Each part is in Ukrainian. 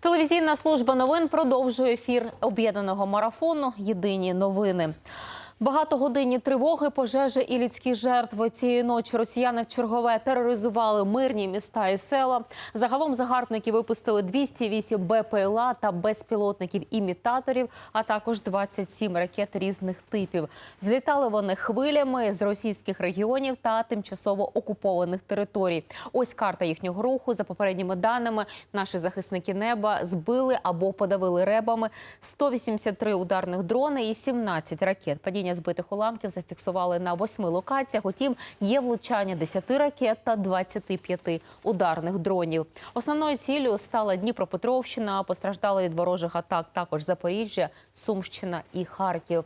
Телевізійна служба новин продовжує ефір об'єднаного марафону Єдині новини. Багатогодинні тривоги, пожежі і людські жертви цієї ночі росіяни в чергове тероризували мирні міста і села. Загалом загарбники випустили 208 БПЛА та безпілотників-імітаторів, а також 27 ракет різних типів. Злітали вони хвилями з російських регіонів та тимчасово окупованих територій. Ось карта їхнього руху. За попередніми даними, наші захисники неба збили або подавили ребами 183 ударних дрони і 17 ракет. Падіння збитих уламків зафіксували на восьми локаціях. Утім, є влучання 10 ракет та 25 ударних дронів. Основною ціллю стала Дніпропетровщина. Постраждали від ворожих атак також Запоріжжя, Сумщина і Харків.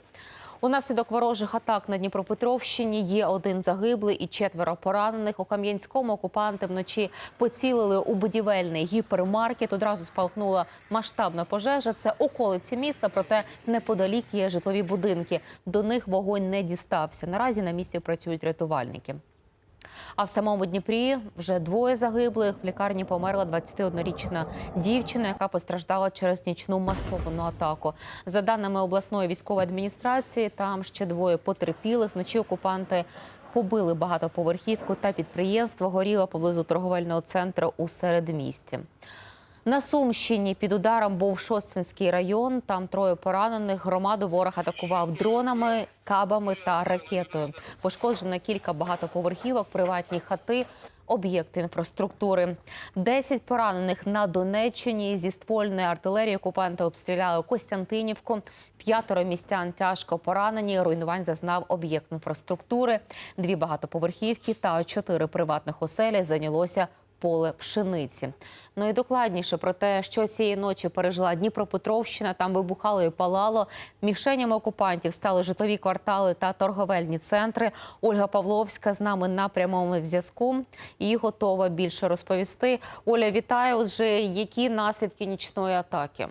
Унаслідок ворожих атак на Дніпропетровщині є один загиблий і четверо поранених. У Кам'янському окупанти вночі поцілили у будівельний гіпермаркет. Одразу спалахнула масштабна пожежа. Це околиці міста, проте неподалік є житлові будинки. До них вогонь не дістався. Наразі на місці працюють рятувальники. А в самому Дніпрі вже двоє загиблих. В лікарні померла 21-річна дівчина, яка постраждала через нічну масовану атаку. За даними обласної військової адміністрації, там ще двоє потерпілих. Вночі окупанти побили багатоповерхівку та підприємство. Горіло поблизу торговельного центру у середмісті. На Сумщині під ударом був Шосткинський район. Там троє поранених. Громаду ворог атакував дронами, кабами та ракетою. Пошкоджено кілька багатоповерхівок, приватні хати. Об'єкти інфраструктури. Десять поранених на Донеччині зі ствольної артилерії окупанти обстріляли Костянтинівку. П'ятеро містян тяжко поранені. Руйнувань зазнав об'єкт інфраструктури. Дві багатоповерхівки та чотири приватних оселі зайнялося поле пшениці. Ну і докладніше про те, що цієї ночі пережила Дніпропетровщина. Там вибухало і палало. Мішенями окупантів стали житлові квартали та торговельні центри. Ольга Павловська з нами на прямому зв'язку і готова більше розповісти. Оля, вітаю. Отже, які наслідки нічної атаки?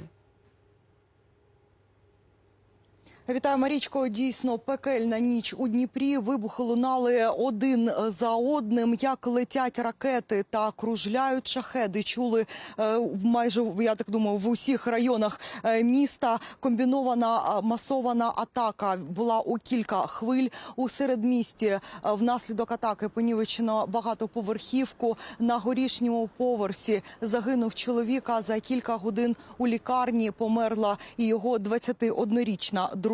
Вітаю, Марічко. Дійсно, пекельна ніч у Дніпрі. Вибухи лунали один за одним. Як летять ракети та кружляють шахеди. Чули е, майже я так думаю, в усіх районах е, міста. Комбінована масована атака була у кілька хвиль у середмісті. Е, Внаслідок атаки понівечено багатоповерхівку на горішньому поверсі. Загинув чоловік, а за кілька годин у лікарні померла і його 21-річна дружина.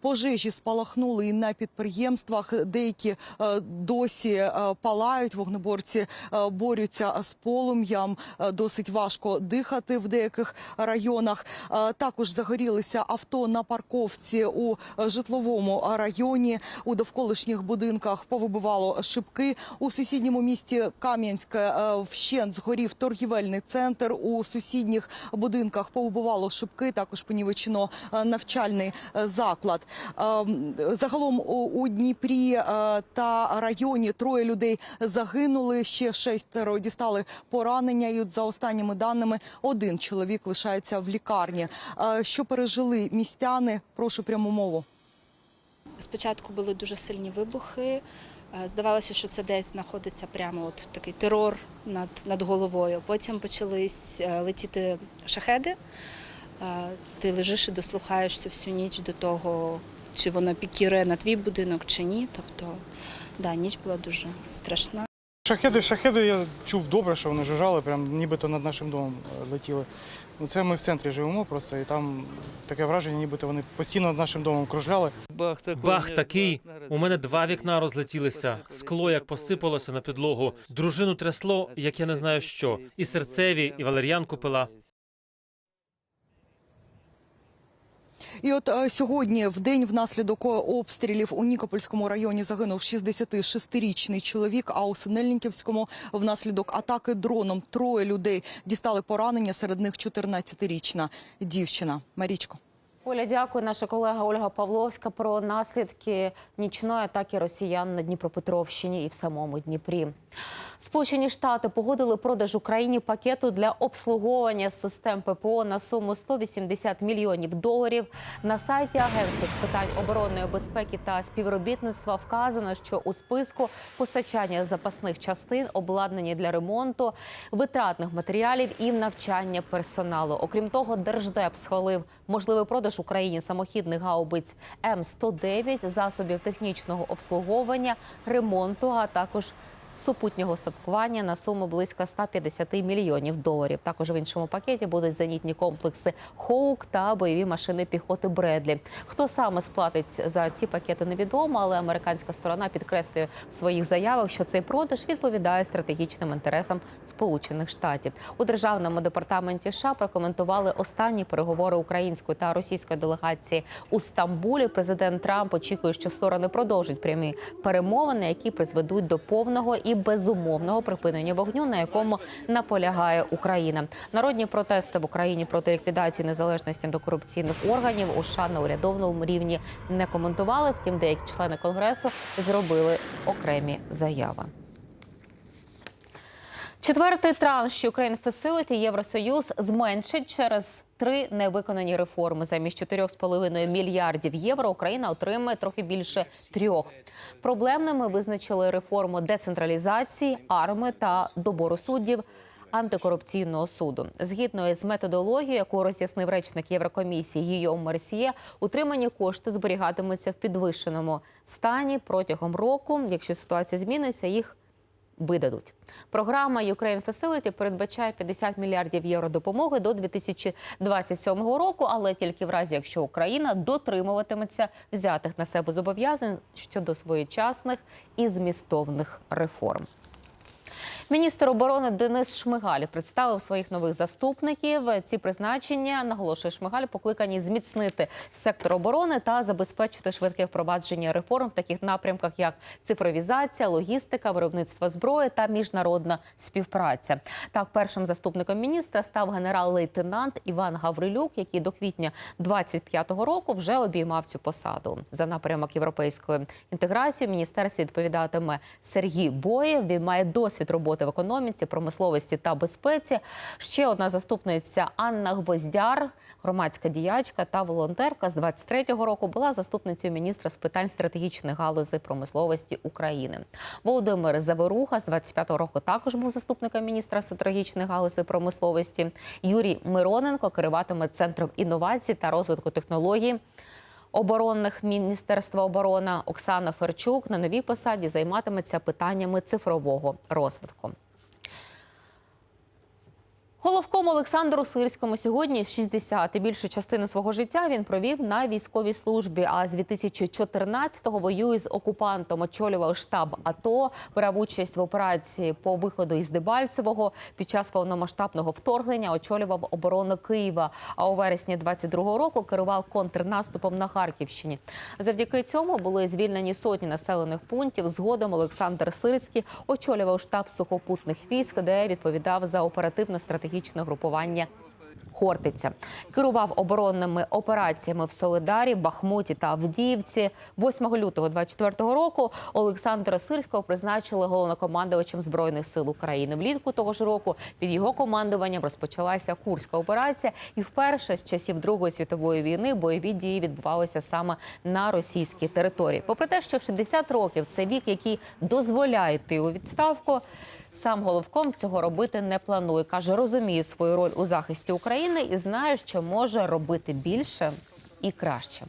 Пожежі спалахнули і на підприємствах. Деякі е, досі е, палають. Вогнеборці е, борються з полум'ям. Досить важко дихати в деяких районах. Також загорілися авто на парковці у житловому районі. У довколишніх будинках повибивало шибки. У сусідньому місті Кам'янське вщент згорів торгівельний центр. У сусідніх будинках повибивало шибки. Також понівечено навчальний заклад. Ем, Загалом у- Дніпрі е, та районі троє людей загинули. Ще шестеро дістали поранення. І за останніми даними один чоловік лишається в лікарні. Е, Що пережили містяни? Прошу пряму мову. Спочатку були дуже сильні вибухи. Е, Здавалося, що це десь знаходиться прямо от такий терор над, над головою. Потім почались е, летіти шахеди. Ти лежиш і дослухаєшся всю ніч до того, чи воно пікірує на твій будинок, чи ні. Тобто, да, ніч була дуже страшна. Шахеди, шахеди я чув добре, що вони жужжали, прям нібито над нашим домом е, летіли. Ну, Це ми в центрі живемо просто, і там таке враження, нібито вони постійно над нашим домом кружляли. Бах такий. Бах такий. У мене два вікна розлетілися. Скло як посипалося на підлогу. Дружину трясло, як я не знаю що. І серцеві, і валер'янку пила. І от е, сьогодні, в день внаслідок обстрілів у Нікопольському районі загинув 66-річний чоловік. А у Синельниківському внаслідок атаки дроном троє людей дістали поранення. Серед них 14-річна дівчина. Марічко. Оля, дякую. Наша колега Ольга Павловська про наслідки нічної атаки росіян на Дніпропетровщині і в самому Дніпрі. Сполучені Штати погодили продаж Україні пакету для обслуговування систем ППО на суму 180 мільйонів доларів. На сайті Агентства з питань оборонної безпеки та співробітництва вказано, що у списку постачання запасних частин, обладнання для ремонту, витратних матеріалів і навчання персоналу. Окрім того, держдеп схвалив можливий продаж Україні самохідних гаубиць М109, засобів технічного обслуговування, ремонту, а також супутнього статкування на суму близько 150 мільйонів доларів. Також в іншому пакеті будуть зенітні комплекси Хоук та бойові машини піхоти Бредлі. Хто саме сплатить за ці пакети, невідомо, але американська сторона підкреслює в своїх заявах, що цей продаж відповідає стратегічним інтересам Сполучених Штатів. У державному департаменті США прокоментували останні переговори української та російської делегації у Стамбулі. Президент Трамп очікує, що сторони продовжать прямі перемовини, які призведуть до повного і безумовного припинення вогню, на якому наполягає Україна. Народні протести в Україні проти ліквідації незалежності до корупційних органів у США на урядовному рівні не коментували. Втім, деякі члени конгресу зробили окремі заяви. Четвертий транш Ukraine Facility Євросоюз зменшить через три невиконані реформи. Замість 4,5 мільярдів євро Україна отримає трохи більше трьох. Проблемними визначили реформу децентралізації, арми та добору суддів. Антикорупційного суду згідно з методологією, яку роз'яснив речник Єврокомісії Гійом Мерсьє, утримані кошти зберігатимуться в підвищеному стані протягом року. Якщо ситуація зміниться, їх видадуть. Програма Ukraine Facility передбачає 50 мільярдів євро допомоги до 2027 року, але тільки в разі, якщо Україна дотримуватиметься взятих на себе зобов'язань щодо своєчасних і змістовних реформ. Міністр оборони Денис Шмигаль представив своїх нових заступників. Ці призначення наголошує Шмигаль, покликані зміцнити сектор оборони та забезпечити швидке впровадження реформ в таких напрямках, як цифровізація, логістика, виробництво зброї та міжнародна співпраця. Так, першим заступником міністра став генерал-лейтенант Іван Гаврилюк, який до квітня 25-го року вже обіймав цю посаду. За напрямок європейської інтеграції в міністерстві відповідатиме Сергій Боєв. Він має досвід роботи в економіці, промисловості та безпеці. Ще одна заступниця Анна Гвоздяр, громадська діячка та волонтерка з 23-го року була заступницею міністра з питань стратегічних галузей промисловості України. Володимир Заворуха з 25-го року також був заступником міністра стратегічних галузей промисловості. Юрій Мироненко керуватиме центром інновацій та розвитку технологій. Оборонних Міністерства оборони Оксана Ферчук на новій посаді займатиметься питаннями цифрового розвитку. Головком Олександру Сирському сьогодні 60. Більшу частину свого життя він провів на військовій службі. А з 2014-го воює з окупантом. Очолював штаб АТО, брав участь в операції по виходу із Дебальцевого. Під час повномасштабного вторгнення очолював оборону Києва. А у вересні 22-го року керував контрнаступом на Харківщині. Завдяки цьому були звільнені сотні населених пунктів. Згодом Олександр Сирський очолював штаб сухопутних військ, де відповідав за оперативно-стратегічне групування. Хортиця керував оборонними операціями в Солидарі, Бахмуті та Авдіївці. 8 лютого 24 року Олександра Сирського призначили головнокомандувачем збройних сил України. Влітку того ж року під його командуванням розпочалася Курська операція, і вперше з часів Другої світової війни бойові дії відбувалися саме на російській території. Попри те, що 60 років це вік, який дозволяє йти у відставку. Сам головком цього робити не планує. каже, розуміє свою роль у захисті України і знає, що може робити більше і краще.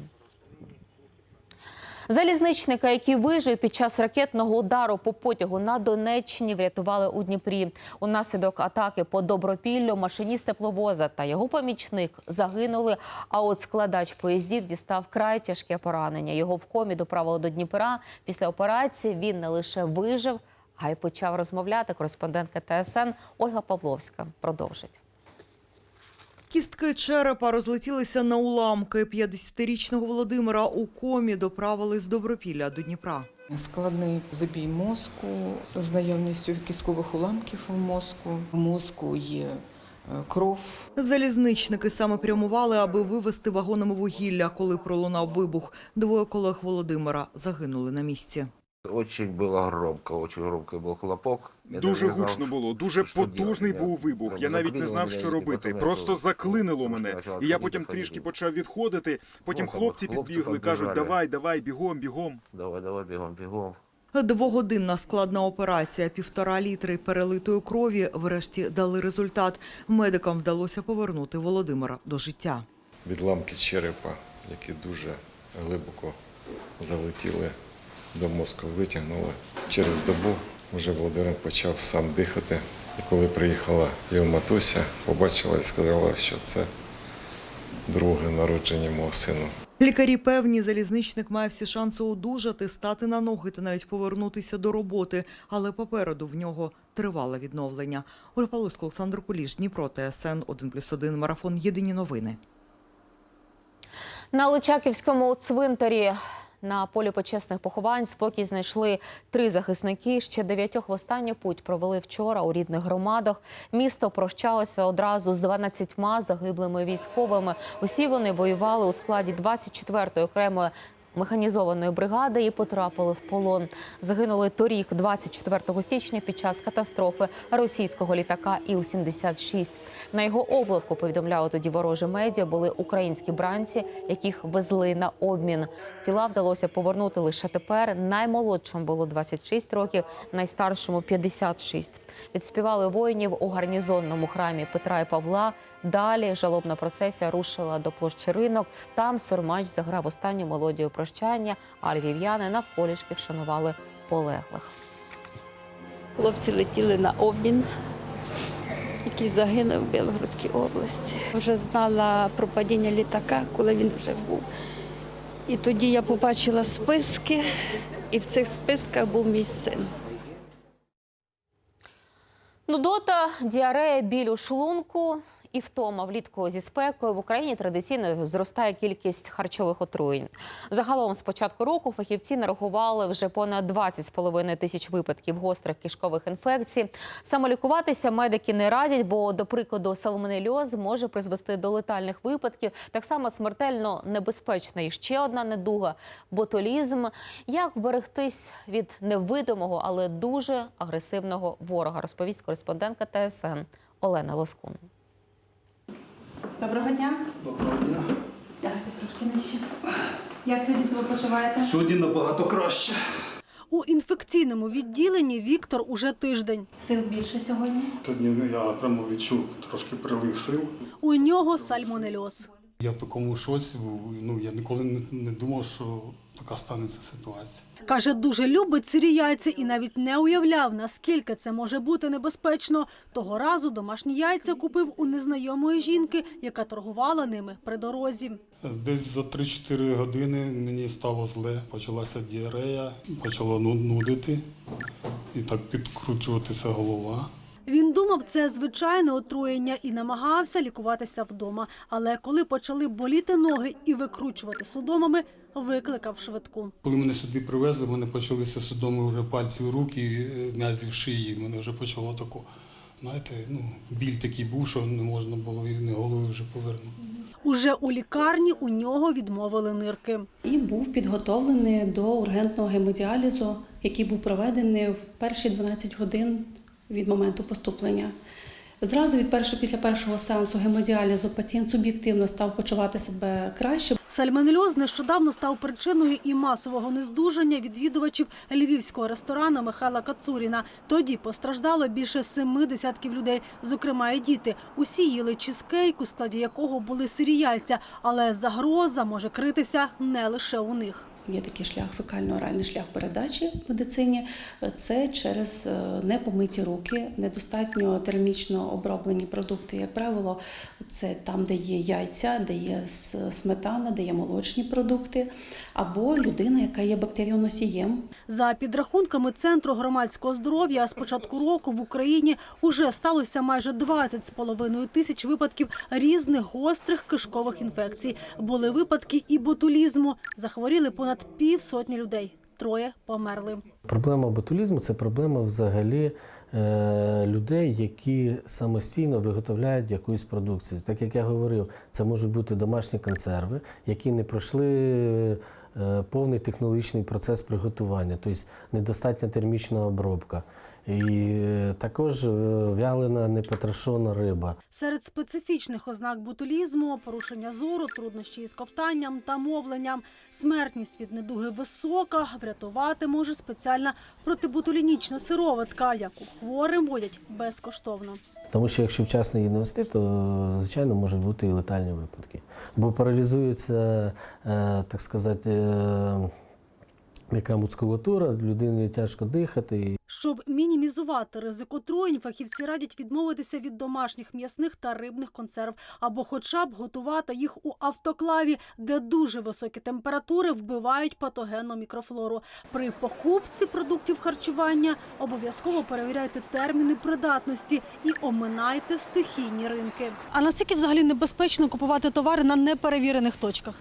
Залізничника, який вижив під час ракетного удару по потягу на Донеччині, врятували у Дніпрі. Унаслідок атаки по добропіллю машиніст тепловоза та його помічник загинули. А от складач поїздів дістав край тяжке поранення. Його в комі доправили до Дніпра. Після операції він не лише вижив, а й почав розмовляти. Кореспондентка ТСН Ольга Павловська продовжить. Кістки черепа розлетілися на уламки. 50-річного Володимира у комі доправили з Добропілля до Дніпра. Складний забій мозку з наявністю кісткових уламків у мозку. В мозку є кров. Залізничники саме прямували, аби вивезти вагонами вугілля. Коли пролунав вибух, двоє колег Володимира загинули на місці. Очень было громко, очень громкий був хлопок. Я Дуже знав, гучно було, дуже потужний був вибух. Я навіть не знав, що робити. Просто заклинило мене. І я потім трішки почав відходити. Потім Ну, хлопці підбігли, кажуть, давай, давай, бігом, бігом. Давай, давай, бігом, бігом. Двогодинна складна операція, півтора літри перелитої крові врешті дали результат. Медикам вдалося повернути Володимира до життя. відламки черепа, які дуже глибоко залетіли до мозку, витягнули. Через добу вже Володимир почав сам дихати. І коли приїхала його матуся, побачила і сказала, що це друге народження мого сина. Лікарі певні, залізничник має всі шанси одужати, стати на ноги та навіть повернутися до роботи. Але попереду в нього тривале відновлення. Ольга Павловська, Олександр Куліш, Дніпро, ТСН 1+,1, Марафон. Єдині новини. На Личаківському цвинтарі на полі почесних поховань спокій знайшли три захисники. Ще дев'ятьох в останню путь провели вчора у рідних громадах. Місто прощалося одразу з 12 загиблими військовими. Усі вони воювали у складі 24-ї окремої механізованої бригади і потрапили в полон. Загинули торік, 24 січня, під час катастрофи російського літака Іл-76. На його обливку повідомляли тоді ворожі медіа. Були українські бранці, яких везли на обмін. Тіла вдалося повернути лише тепер. Наймолодшому було 26 років, найстаршому 56. Відспівали воїнів у гарнізонному храмі Петра і Павла. Далі жалобна процесія рушила до площі ринок. Там Сурмач заграв останню мелодію прощання, а львів'яни навколішки вшанували полеглих. Хлопці летіли на обмін, який загинув в Білгородській області. Вже знала про падіння літака, коли він вже був. І тоді я побачила списки, і в цих списках був мій син. Нудота, діарея, біль у шлунку і втома влітку зі спекою в Україні традиційно зростає кількість харчових отруєнь. Загалом з початку року фахівці нарахували вже понад 20,5 тисяч випадків гострих кишкових інфекцій. Самолікуватися медики не радять, бо, до прикладу, салмонельоз може призвести до летальних випадків. Так само смертельно небезпечна і ще одна недуга ботулізм. Як вберегтись від невидимого, але дуже агресивного ворога, розповість кореспондентка ТСН Олена Лоскун. Доброго дня. Доброго дня. Так, трошки нижче. Як сьогодні себе почуваєте? Сьогодні набагато краще. У інфекційному відділенні Віктор уже тиждень. Сил більше сьогодні. Сьогодні я прямо відчув трошки прилив сил. У нього сальмонельоз. Я в такому шоці був. Ну я ніколи не, думав, що така станеться ситуація. Каже, дуже любить сирі яйця і навіть не уявляв, наскільки це може бути небезпечно. Того разу домашні яйця купив у незнайомої жінки, яка торгувала ними при дорозі. Десь за 3-4 години мені стало зле, почалася діарея, почало ну- нудити і так підкручуватися голова. Він думав, це звичайне отруєння і намагався лікуватися вдома. Але коли почали боліти ноги і викручувати судомами, викликав швидку. Коли мене сюди привезли, в мене почалися судоми вже пальці в руки, е, м'язів шиї. Мене вже почало тако, знаєте, ну, біль такий був, що не можна було і не голови вже повернути. Уже у лікарні у нього відмовили нирки. І був підготовлений до ургентного гемодіалізу, який був проведений в перші 12 годин від моменту поступлення. Зразу від першого, після першого сеансу гемодіалізу пацієнт суб'єктивно став почувати себе краще. Сальмонельоз нещодавно став причиною і масового нездужання відвідувачів львівського ресторану Михайла Кацуріна. Тоді постраждало більше семи десятків людей, зокрема і діти. Усі їли чизкейк, у складі якого були сирі яйця, але загроза може критися не лише у них. Є такий шлях, фекально-оральний шлях передачі в медицині. Це через е, непомиті руки, недостатньо термічно оброблені продукти. Як правило, це там, де є яйця, де є сметана, де є молочні продукти, або людина, яка є бактеріоносієм. За підрахунками Центру громадського здоров'я, з початку року в Україні уже сталося майже 20,5 тисяч випадків різних гострих кишкових інфекцій. Були випадки і ботулізму. Захворіли понад півсотні людей. Троє померли. Проблема ботулізму це проблема взагалі е, людей, які самостійно виготовляють якусь продукцію. Так як я говорив, це можуть бути домашні консерви, які не пройшли е, повний технологічний процес приготування, тобто недостатня термічна обробка. І е, також е, вялена непотрошена риба. Серед специфічних ознак ботулізму – порушення зору, труднощі із ковтанням та мовленням. Смертність від недуги висока, врятувати може спеціальна протиботулінічна сироватка, яку хворим водять безкоштовно. Тому що якщо вчасно її не вести, то звичайно можуть бути і летальні випадки. Бо паралізується, е, так сказати, м'яка мускулатура, людині тяжко дихати. Щоб мінімізувати ризик отруєнь, фахівці радять відмовитися від домашніх м'ясних та рибних консерв або хоча б готувати їх у автоклаві, де дуже високі температури вбивають патогенну мікрофлору. При покупці продуктів харчування обов'язково перевіряйте терміни придатності і оминайте стихійні ринки. А наскільки взагалі небезпечно купувати товари на неперевірених точках?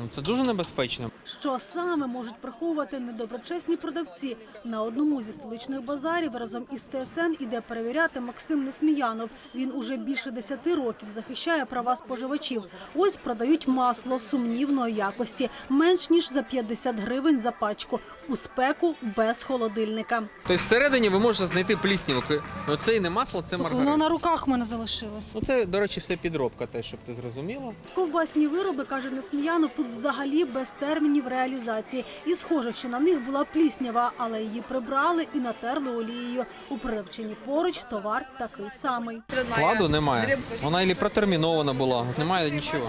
Ну, Це дуже небезпечно. Що саме можуть приховувати недоброчесні продавці? На одному зі столичних базарів разом із ТСН іде перевіряти Максим Несміянов. Він уже більше 10 років захищає права споживачів. Ось продають масло сумнівної якості, менш ніж за 50 гривень за пачку. У спеку без холодильника. Тобто всередині ви можете знайти плісняву. Ну це і не масло, це маргарин. на руках в мене залишилось. Ну це, до речі, все підробка, теж, щоб ти зрозуміла. Ковбасні вироби, каже Несміянов, тут взагалі без термінів реалізації. І схоже, що на них була пліснява, але її прибрали і натерли олією. У продавчині поруч товар такий самий. Складу немає. Вона і протермінована була, немає нічого.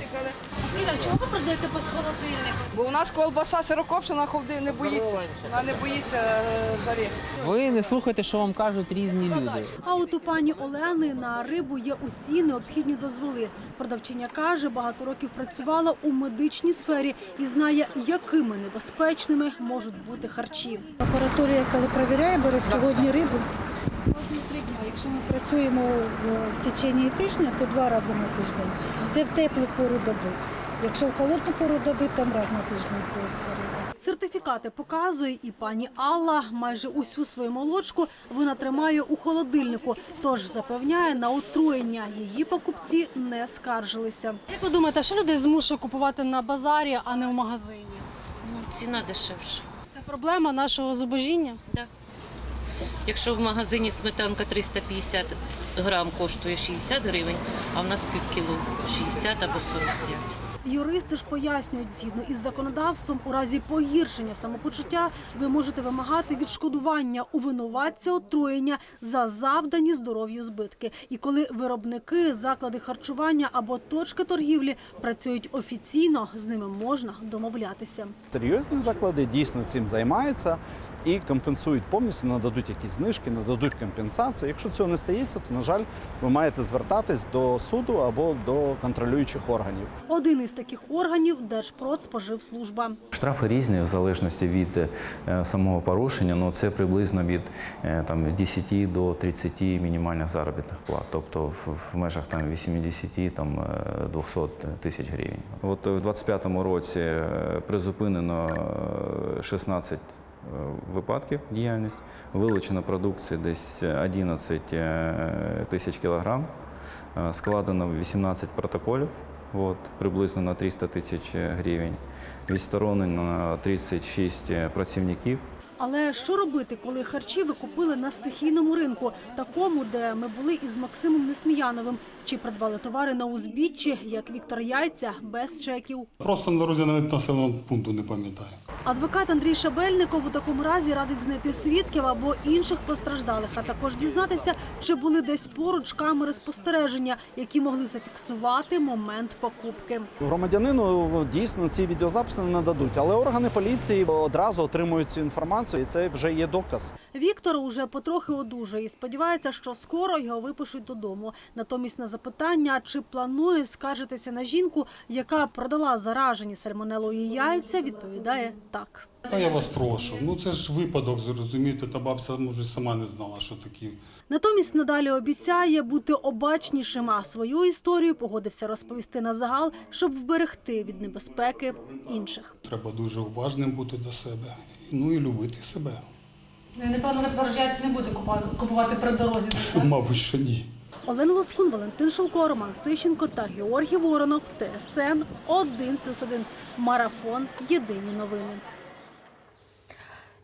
Скажіть, а чому ви продаєте без холодильника? Бо у нас колбаса сирокопчена холоди не боїться. Вона не боїться е, жарі. Ви не слухайте, що вам кажуть різні люди. А от у пані Олени на рибу є усі необхідні дозволи. Продавчиня каже, багато років працювала у медичній сфері і знає, якими небезпечними можуть бути харчі. Лабораторія, коли перевіряє, бере сьогодні рибу. Кожні три дні. Якщо ми працюємо в, в течение тижня, то два рази на тиждень. Це в теплу пору доби. Якщо в холодну пору доби, там раз на тиждень здається риба. Сертифікати показує і пані Алла. Майже усю свою молочку вона тримає у холодильнику, тож запевняє на отруєння. Її покупці не скаржилися. Як ви думаєте, що людей змушує купувати на базарі, а не в магазині? Ну, ціна дешевша. Це проблема нашого зубожіння. Якщо в магазині сметанка 350 грам коштує 60 гривень, а в нас пів кіло 60 або 45. Юристи ж пояснюють, згідно із законодавством, у разі погіршення самопочуття ви можете вимагати відшкодування у винуватця отруєння за завдані здоров'ю збитки. І коли виробники, заклади харчування або точки торгівлі працюють офіційно, з ними можна домовлятися. Серйозні заклади дійсно цим займаються і компенсують повністю, нададуть якісь знижки, нададуть компенсацію. Якщо цього не стається, то на жаль, ви маєте звертатись до суду або до контролюючих органів. Один із таких органів Держпродспоживслужба. Штрафи різні в залежності від е, самого порушення. Ну це приблизно від е, там 10 до 30 мінімальних заробітних плат, тобто в, в межах там 80 там е, 200 тисяч гривень. От в 25-му році е, призупинено е, 16 е, випадків діяльність, вилучено продукції десь 11 е, тисяч кілограм, е, складено 18 протоколів. От, приблизно на 300 тисяч гривень. Відсторонено 36 працівників. Але що робити, коли харчі ви купили на стихійному ринку, такому, де ми були із Максимом Несміяновим, чи придбали товари на узбіччі, як Віктор Яйця, без чеків? Просто на дорозі навіть населеного пункту не пам'ятаю. Адвокат Андрій Шабельников у такому разі радить знайти свідків або інших постраждалих, а також дізнатися, чи були десь поруч камери спостереження, які могли зафіксувати момент покупки. Громадянину дійсно ці відеозаписи не нададуть, але органи поліції одразу отримують цю інформацію, і це вже є доказ. Віктор уже потрохи одужує і сподівається, що скоро його випишуть додому. Натомість на запитання, чи планує скаржитися на жінку, яка продала заражені сальмонелою яйця, відповідає так. Та я вас прошу. Ну це ж випадок, зрозумієте, та бабця може сама не знала, що такі. Натомість надалі обіцяє бути обачнішим, а свою історію погодився розповісти на загал, щоб вберегти від небезпеки інших. Треба дуже уважним бути до себе. Ну і любити себе. Ну, напевно, ви тепер яйця не будете купувати при дорозі. Мабуть, що ні. Олена Лоскун, Валентин Шелко, Роман Сищенко та Георгій Воронов. ТСН 1+,1. Марафон. Єдині новини.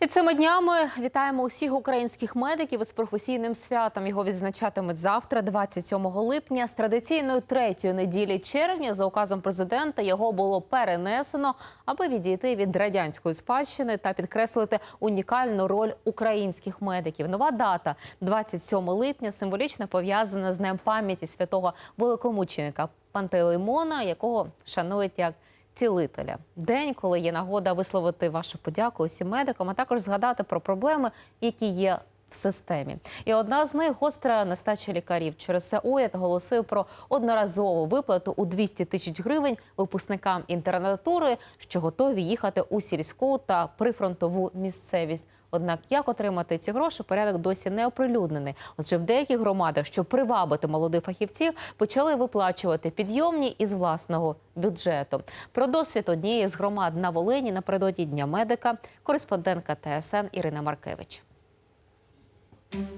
І цими днями вітаємо усіх українських медиків із професійним святом. Його відзначатимуть завтра, 27 липня. З традиційної третьої неділі червня за указом президента його було перенесено, аби відійти від радянської спадщини та підкреслити унікальну роль українських медиків. Нова дата 27 липня символічно пов'язана з днем пам'яті святого великомученика Пантелеймона, якого шанують як цілителя. День, коли є нагода висловити вашу подяку усім медикам, а також згадати про проблеми, які є в системі. І одна з них гостра нестача лікарів. Через це уряд голосив про одноразову виплату у 200 тисяч гривень випускникам інтернатури, що готові їхати у сільську та прифронтову місцевість. Однак як отримати ці гроші, порядок досі не оприлюднений. Отже, в деяких громадах, щоб привабити молодих фахівців, почали виплачувати підйомні із власного бюджету. Про досвід однієї з громад на Волині напередодні Дня медика, кореспондентка ТСН Ірина Маркевич.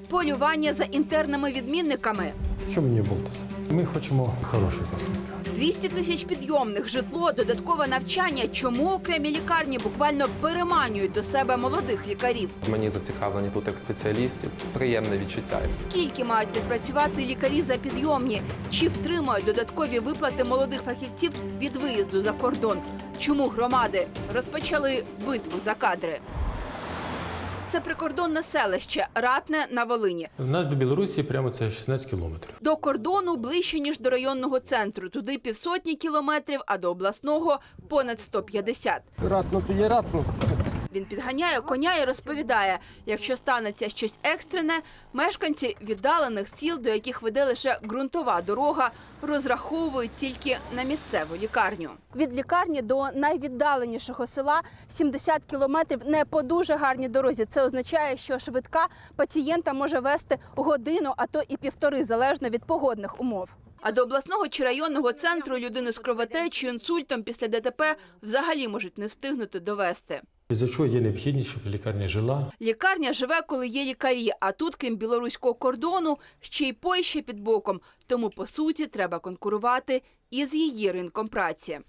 Полювання за інтерними відмінниками, Що мені болтаться? Ми хочемо хорошого послуга. 200 тисяч підйомних, житло, додаткове навчання. Чому окремі лікарні буквально переманюють до себе молодих лікарів? Мені зацікавлені тут як спеціалістів. Це приємне відчуття. Скільки мають відпрацювати лікарі за підйомні? Чи втримають додаткові виплати молодих фахівців від виїзду за кордон? Чому громади розпочали битву за кадри? Це прикордонне селище Ратне на Волині. У нас до Білорусі прямо це 16 кілометрів. До кордону ближче ніж до районного центру. Туди півсотні кілометрів, а до обласного понад 150. Ратно то є ратно. Він підганяє коня і розповідає: якщо станеться щось екстрене, мешканці віддалених сіл, до яких веде лише ґрунтова дорога, розраховують тільки на місцеву лікарню. Від лікарні до найвіддаленішого села 70 кілометрів не по дуже гарній дорозі. Це означає, що швидка пацієнта може вести годину, а то і півтори, залежно від погодних умов. А до обласного чи районного центру людину з кровотечею, інсультом після ДТП взагалі можуть не встигнути довести. За чого є необхідність, щоб лікарня жила? Лікарня живе, коли є лікарі, а тут, крім білоруського кордону, ще й Польща під боком. Тому, по суті, треба конкурувати із її ринком праці.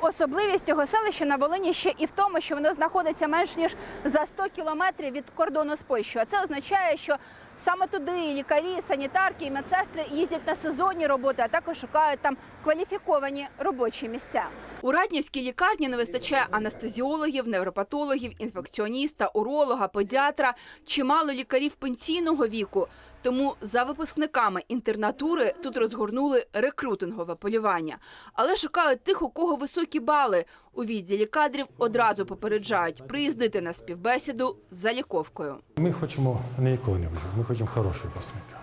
Особливість цього селища на Волині ще і в тому, що воно знаходиться менш ніж за 100 кілометрів від кордону з Польщею. А це означає, що саме туди лікарі, санітарки і медсестри їздять на сезонні роботи, а також шукають там кваліфіковані робочі місця. У Раднівській лікарні не вистачає анестезіологів, невропатологів, інфекціоніста, уролога, педіатра, чимало лікарів пенсійного віку. Тому за випускниками інтернатури тут розгорнули рекрутингове полювання. Але шукають тих, у кого високі бали. У відділі кадрів одразу попереджають приїздити на співбесіду з заліковкою. Ми хочемо не якого-небудь, ми хочемо хорошого послуга.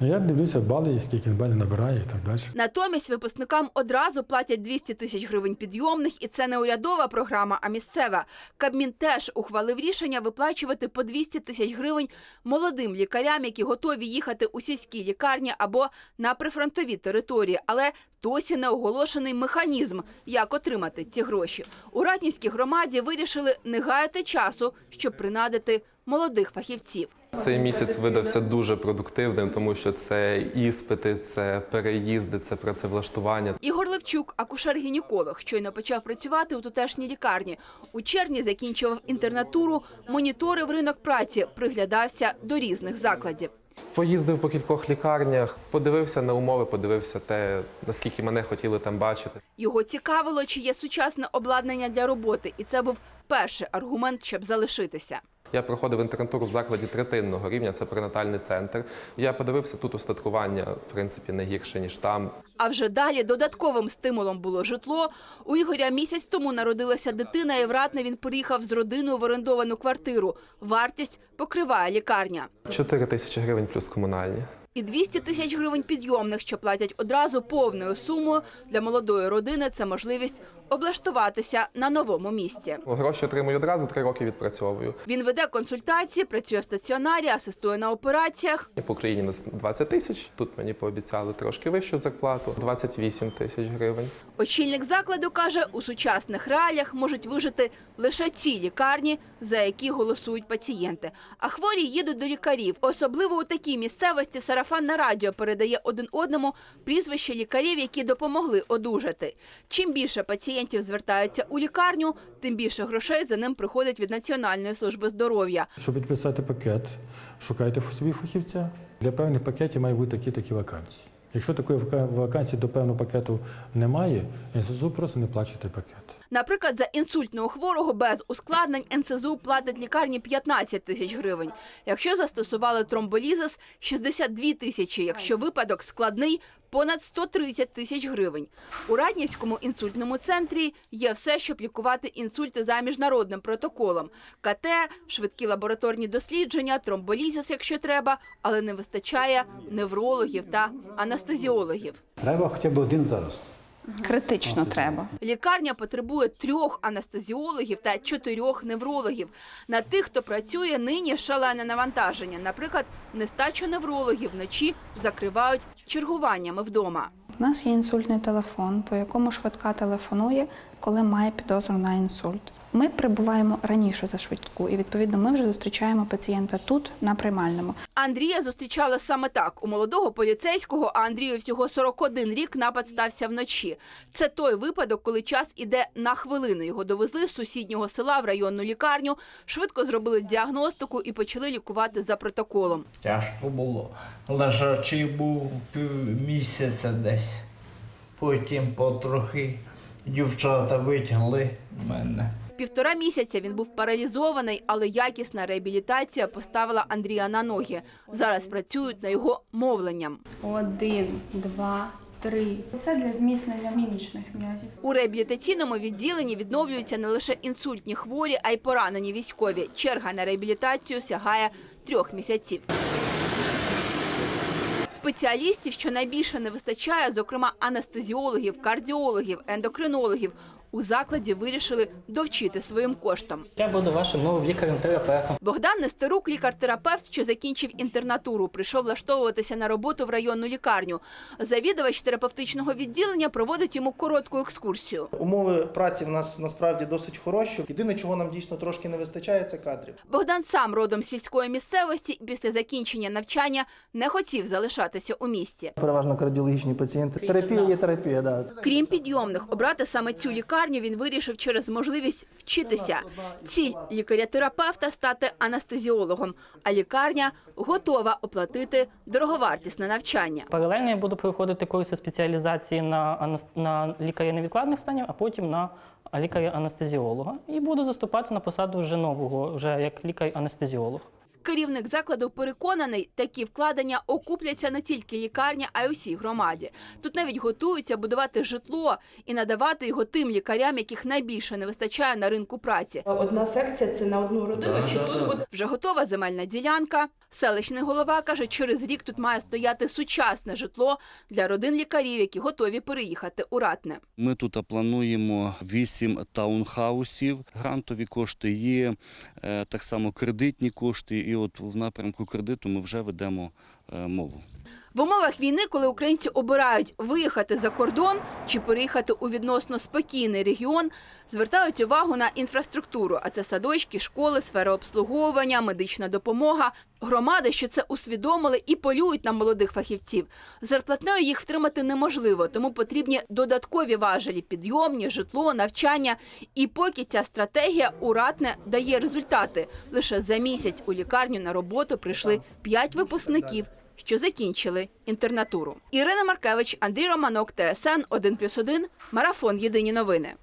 Я дивлюся бали, скільки балів набирає і так далі. Натомість випускникам одразу платять 200 тисяч гривень підйомних, і це не урядова програма, а місцева. Кабмін теж ухвалив рішення виплачувати по 200 тисяч гривень молодим лікарям, які готові їхати у сільські лікарні або на прифронтові території. Але досі не оголошений механізм, як отримати ці гроші. У Ратнівській громаді вирішили не гаяти часу, щоб принадити молодих фахівців. Цей місяць видався дуже продуктивним, тому що це іспити, це переїзди, це працевлаштування. Ігор Левчук, акушер-гінеколог, щойно почав працювати у тутешній лікарні. У червні закінчував інтернатуру, моніторив ринок праці, приглядався до різних закладів. Поїздив по кількох лікарнях, подивився на умови, подивився те, наскільки мене хотіли там бачити. Його цікавило, чи є сучасне обладнання для роботи, і це був перший аргумент, щоб залишитися. Я проходив інтернатуру в закладі третинного рівня, це пренатальний центр. Я подивився тут устаткування, в принципі, не гірше ніж там. А вже далі додатковим стимулом було житло. У Ігоря місяць тому народилася дитина, і в Ратне він приїхав з родиною в орендовану квартиру. Вартість покриває лікарня. 4 тисячі гривень плюс комунальні. І 200 тисяч гривень підйомних, що платять одразу повною сумою для молодої родини. Це можливість облаштуватися на новому місці. Гроші отримую одразу, три роки відпрацьовую. Він веде консультації, працює в стаціонарі, асистує на операціях. По Україні на 20 тисяч. Тут мені пообіцяли трошки вищу зарплату 28 тисяч гривень. Очільник закладу каже, у сучасних реаліях можуть вижити лише ці лікарні, за які голосують пацієнти. А хворі їдуть до лікарів. Особливо у такій місцевості сарафанне радіо передає один одному прізвище лікарів, які допомогли одужати. Чим більше пацієнтів звертаються у лікарню, тим більше грошей за ним приходить від Національної служби здоров'я. Щоб підписати пакет, шукайте собі фахівця. Для певних пакетів має бути такі-такі вакансії. Якщо такої вака- вакансії до певного пакету немає, НСЗУ просто не плачете пакет. Наприклад, за інсультного хворого без ускладнень НСЗУ платить лікарні 15 тисяч гривень. Якщо застосували тромболізис – 62 тисячі. Якщо випадок складний – понад 130 тисяч гривень. У Раднівському інсультному центрі є все, щоб лікувати інсульти за міжнародним протоколом. КТ, швидкі лабораторні дослідження, тромболізис, якщо треба, але не вистачає неврологів та анестезіологів. Треба хоча б один зараз. Критично треба. Лікарня потребує трьох анестезіологів та чотирьох неврологів. На тих, хто працює нині шалене навантаження. Наприклад, нестачу неврологів вночі закривають чергуваннями вдома. У нас є інсультний телефон, по якому швидка телефонує, коли має підозру на інсульт. Ми прибуваємо раніше за швидку, і відповідно ми вже зустрічаємо пацієнта тут на приймальному. Андрія зустрічали саме так. У молодого поліцейського, а Андрію всього 41 рік, напад стався вночі. Це той випадок, коли час іде на хвилину. Його довезли з сусіднього села в районну лікарню, швидко зробили діагностику і почали лікувати за протоколом. Тяжко було. Лежачий був півмісяця десь. Потім потрохи дівчата витягли мене. Півтора місяця він був паралізований, але якісна реабілітація поставила Андрія на ноги. Зараз працюють на його мовленням. Один, два, три. Це для зміцнення мімічних м'язів. У реабілітаційному відділенні відновлюються не лише інсультні хворі, а й поранені військові. Черга на реабілітацію сягає трьох місяців. Спеціалістів, що найбільше не вистачає, зокрема анестезіологів, кардіологів, ендокринологів, у закладі вирішили довчити своїм коштом. Я буду вашим новим лікарем-терапевтом. Богдан Нестерук, лікар-терапевт, що закінчив інтернатуру, прийшов влаштовуватися на роботу в районну лікарню. Завідувач терапевтичного відділення проводить йому коротку екскурсію. Умови праці в нас насправді досить хороші. Єдине, чого нам дійсно трошки не вистачає, це кадрів. Богдан сам родом з сільської місцевості і після закінчення навчання не хотів залишатися у місті. Переважно кардіологічні пацієнти. Терапія є терапія, да. Крім підйомних, обрати саме цю лікарню він вирішив через можливість вчитися. Ціль лікаря-терапевта стати анестезіологом, а лікарня готова оплатити дороговартісне навчання. Паралельно я буду проходити курси спеціалізації на, на лікаря невідкладних станів, а потім на лікаря-анестезіолога. І буду заступати на посаду вже нового, вже як лікар-анестезіолог. Керівник закладу переконаний, такі вкладення окупляться не тільки лікарня, а й усій громаді. Тут навіть готуються будувати житло і надавати його тим лікарям, яких найбільше не вистачає на ринку праці. Одна секція це на одну родину. Чи тут буде Вже готова земельна ділянка. Селищний голова каже, через рік тут має стояти сучасне житло для родин лікарів, які готові переїхати у Ратне. Ми тут плануємо вісім таунхаусів. Грантові кошти є, е, так само кредитні кошти. От в напрямку кредиту ми вже ведемо е, мову. В умовах війни, коли українці обирають виїхати за кордон чи переїхати у відносно спокійний регіон, звертають увагу на інфраструктуру. А це садочки, школи, сфера обслуговування, медична допомога. Громади, що це усвідомили і полюють на молодих фахівців. Зарплатнею їх втримати неможливо, тому потрібні додаткові важелі підйомні, житло, навчання. І поки ця стратегія уратне дає результати. Лише за місяць у лікарню на роботу прийшли п'ять випускників що закінчили інтернатуру. Ірина Маркевич, Андрій Романок, ТСН 1+,1, Марафон. Єдині новини.